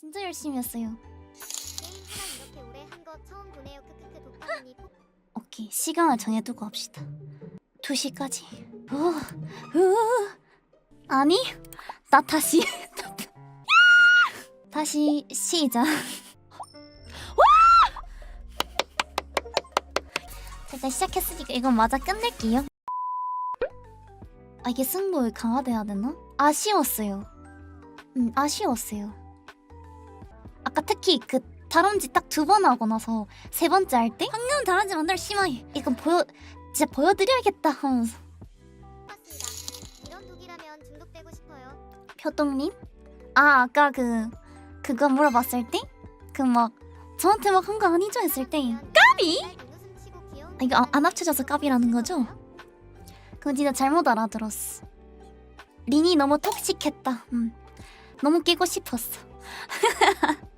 진짜 열심히 했어요. 게임 이렇게 오래 한 거 처음 보네요. 크크크 도파민이 폭. 오케이 시간을 정해두고 합시다 2 시까지 오, 우. 아니 나 다시 다시 시작 와! 자, 일단 시작했으니까 이건 맞아 끝낼게요 아 이게 승부 강화돼야 되나? 아쉬웠어요 음 아쉬웠어요 아까 특히 그 다람쥐 딱 두 번 하고 나서 세 번째 할때 방금 다람쥐 만날 심하게 이건 보여 진짜 보여드려야겠다 하면서 맞습니다. 이런 독이라면 중독되고 싶어요. 표동님 아 아까 그 그거 물어봤을 때 그 막 저한테 막 한 거 아니죠 했을 때 까비? 아, 이거 아- 안 합쳐져서 까비라는 거죠? 그건 진짜 잘못 알아들었어 린이 너무 톡식했다 음. 너무 끼고 싶었어